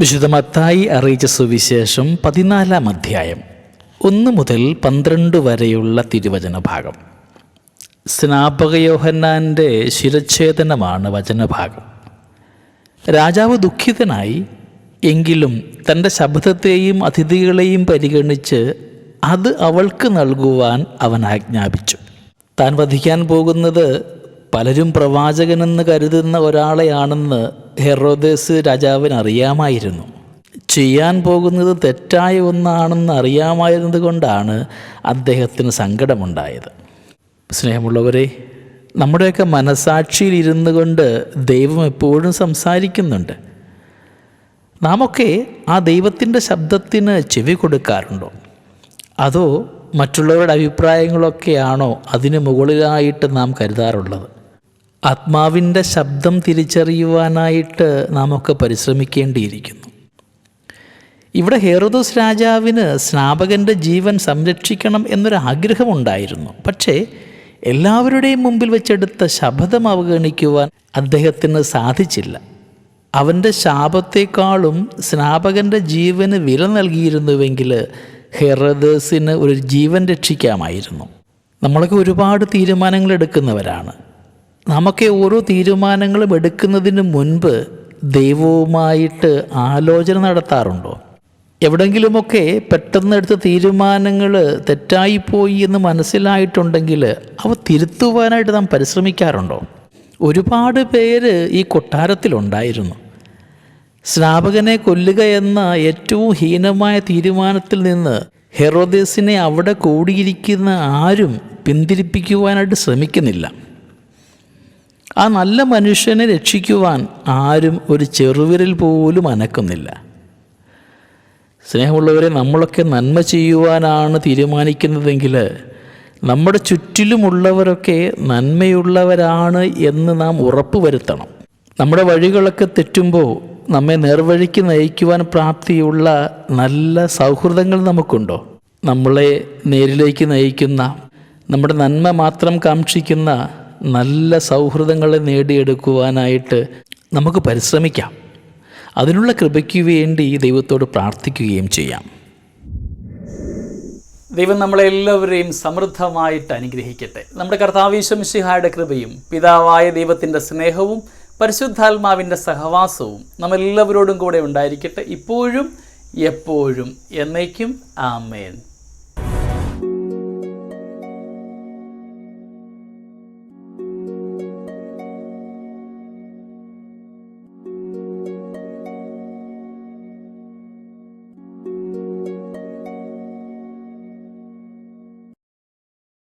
വിശുദ്ധ മത്തായി അറിയിച്ച സുവിശേഷം പതിനാലാം അധ്യായം ഒന്ന് മുതൽ പന്ത്രണ്ട് വരെയുള്ള തിരുവചന ഭാഗം. സ്നാപകയോഹന്നാന്റെ ശിരച്ഛേദനമാണ് വചനഭാഗം. രാജാവ് ദുഃഖിതനായി എങ്കിലും തന്റെ ശബ്ദത്തെയും അതിഥികളെയും പരിഗണിച്ച് അത് അവൾക്ക് നൽകുവാൻ അവൻ ആജ്ഞാപിച്ചു. താൻ വധിക്കാൻ പോകുന്നത് പലരും പ്രവാചകനെന്ന് കരുതുന്ന ഒരാളെയാണെന്ന് ഹെറോദേസ് രാജാവിന് അറിയാമായിരുന്നു ചെയ്യാൻ പോകുന്നത് തെറ്റായ ഒന്നാണെന്ന് അറിയാമായിരുന്നത് കൊണ്ടാണ് അദ്ദേഹത്തിന് സങ്കടമുണ്ടായത്. സ്നേഹമുള്ളവരെ നമ്മുടെയൊക്കെ മനസാക്ഷിയിൽ ഇരുന്നു കൊണ്ട് ദൈവം എപ്പോഴും സംസാരിക്കുന്നുണ്ട്. നാമൊക്കെ ആ ദൈവത്തിന്റെ ശബ്ദത്തിന് ചെവി കൊടുക്കാറുണ്ടോ? അതോ മറ്റുള്ളവരുടെ അഭിപ്രായങ്ങളൊക്കെയാണോ അതിന് മുകളിലായിട്ട് നാം കരുതാറുള്ളത്? ആത്മാവിന്റെ ശബ്ദം തിരിച്ചറിയുവാനായിട്ട് നാമൊക്കെ പരിശ്രമിക്കേണ്ടിയിരിക്കുന്നു. ഇവിടെ ഹേറുദോസ് രാജാവിന് സ്നാപകന്റെ ജീവൻ സംരക്ഷിക്കണം എന്നൊരാഗ്രഹമുണ്ടായിരുന്നു. പക്ഷേ എല്ലാവരുടെയും മുമ്പിൽ വെച്ചെടുത്ത ശബ്ദം അവഗണിക്കുവാൻ അദ്ദേഹത്തിന് സാധിച്ചില്ല. അവന്റെ ശാപത്തെക്കാളും സ്നാപകന്റെ ജീവന് വില നൽകിയിരുന്നുവെങ്കിൽ ഹെറദേസിന് ഒരു ജീവൻ രക്ഷിക്കാമായിരുന്നു. നമ്മളൊക്കെ ഒരുപാട് തീരുമാനങ്ങൾ എടുക്കുന്നവരാണ്. നമുക്ക് ഓരോ തീരുമാനങ്ങളും എടുക്കുന്നതിന് മുൻപ് ദൈവവുമായിട്ട് ആലോചന നടത്താറുണ്ടോ? എവിടെങ്കിലുമൊക്കെ പെട്ടെന്ന് എടുത്ത തീരുമാനങ്ങൾ തെറ്റായിപ്പോയി എന്ന് മനസ്സിലായിട്ടുണ്ടെങ്കിൽ അവ തിരുത്തുവാനായിട്ട് നാം പരിശ്രമിക്കാറുണ്ടോ? ഒരുപാട് പേര് ഈ കൊട്ടാരത്തിലുണ്ടായിരുന്നു. സ്നാപകനെ കൊല്ലുക എന്ന ഏറ്റവും ഹീനമായ തീരുമാനത്തിൽ നിന്ന് ഹെറോദേസിനെ അവിടെ കൂടിയിരിക്കുന്ന ആരും പിന്തിരിപ്പിക്കുവാനായിട്ട് ശ്രമിക്കുന്നില്ല. ആ നല്ല മനുഷ്യനെ രക്ഷിക്കുവാൻ ആരും ഒരു ചെറുവിരൽ പോലും അനക്കുന്നില്ല. സ്നേഹമുള്ളവരെ നമ്മളൊക്കെ നന്മ ചെയ്യുവാനാണ് തീരുമാനിക്കുന്നതെങ്കിൽ നമ്മുടെ ചുറ്റിലുമുള്ളവരൊക്കെ നന്മയുള്ളവരാണ് എന്ന് നാം ഉറപ്പ് വരുത്തണം. നമ്മുടെ വഴികളൊക്കെ തെറ്റുമ്പോൾ നമ്മെ നേർവഴിക്ക് നയിക്കുവാൻ പ്രാപ്തിയുള്ള നല്ല സൗഹൃദങ്ങൾ നമുക്കുണ്ടോ? നമ്മളെ നേരിലേക്ക് നയിക്കുന്ന നമ്മുടെ നന്മ മാത്രം കാക്ഷിക്കുന്ന നല്ല സൗഹൃദങ്ങളെ നേടിയെടുക്കുവാനായിട്ട് നമുക്ക് പരിശ്രമിക്കാം. അതിനുള്ള കൃപയ്ക്ക് വേണ്ടി ദൈവത്തോട് പ്രാർത്ഥിക്കുകയും ചെയ്യാം. ദൈവം നമ്മളെല്ലാവരെയും സമൃദ്ധമായിട്ട് അനുഗ്രഹിക്കട്ടെ. നമ്മുടെ കർത്താവീശ്വമിഷിഹായുടെ കൃപയും പിതാവായ ദൈവത്തിന്റെ സ്നേഹവും പരിശുദ്ധാത്മാവിന്റെ സഹവാസവും നമ്മളെല്ലാവരോടും കൂടെ ഉണ്ടായിരിക്കട്ടെ. ഇപ്പോഴും എപ്പോഴും എന്നേക്കും ആമേൻ.